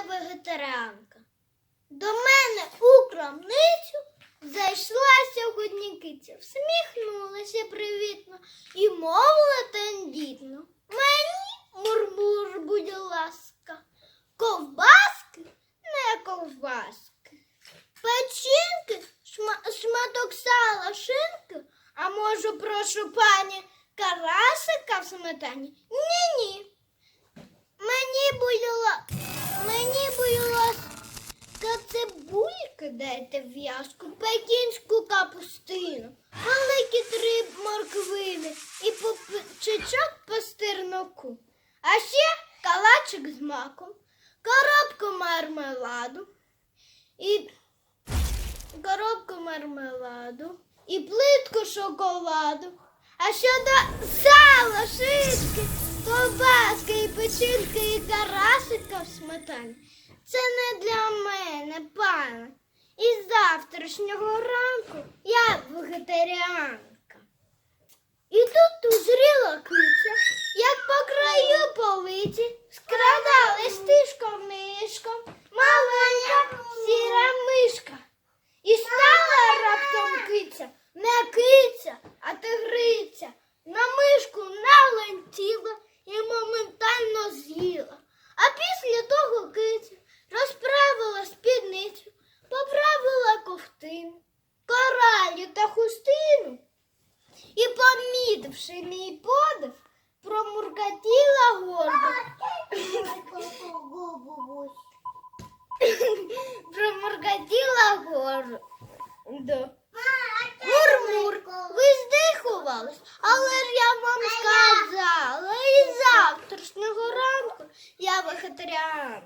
я вегетаріанка. До мене у крамницю зайшла сьогодні киця, всміхнулася привітно і мовила тендітно. Мені мурмур, будь ласка, ковбаски, не ковбаски. Печінки, шма- шматок сала, шинки, а може, прошу пані, карасика в сметані? Ні-ні. Мені, будь ла... мені, будь ласка, дайте в'язку, пекінську капустину, великі три морквини і попчичок пастерноку. А ще калачик з маком, коробку мармеладу і коробку мармеладу і плитку шоколаду. А щодо сала, шишки, ковбаски і печінки і карасика в сметані, це не для мене, пане. І з завтрашнього ранку я вегетаріанка. І тут узріла киця, як по краю полиці скрадалась тишком мишком маленька сіра мишка. І стала раптом киця, не киця, та хустину і, помітивши мій подив, промуркотіла гордо. Промуркотіла гордо. Мурмур, ви здихувались, але ж я вам сказала, і завтрашнього ранку я вегетаріан.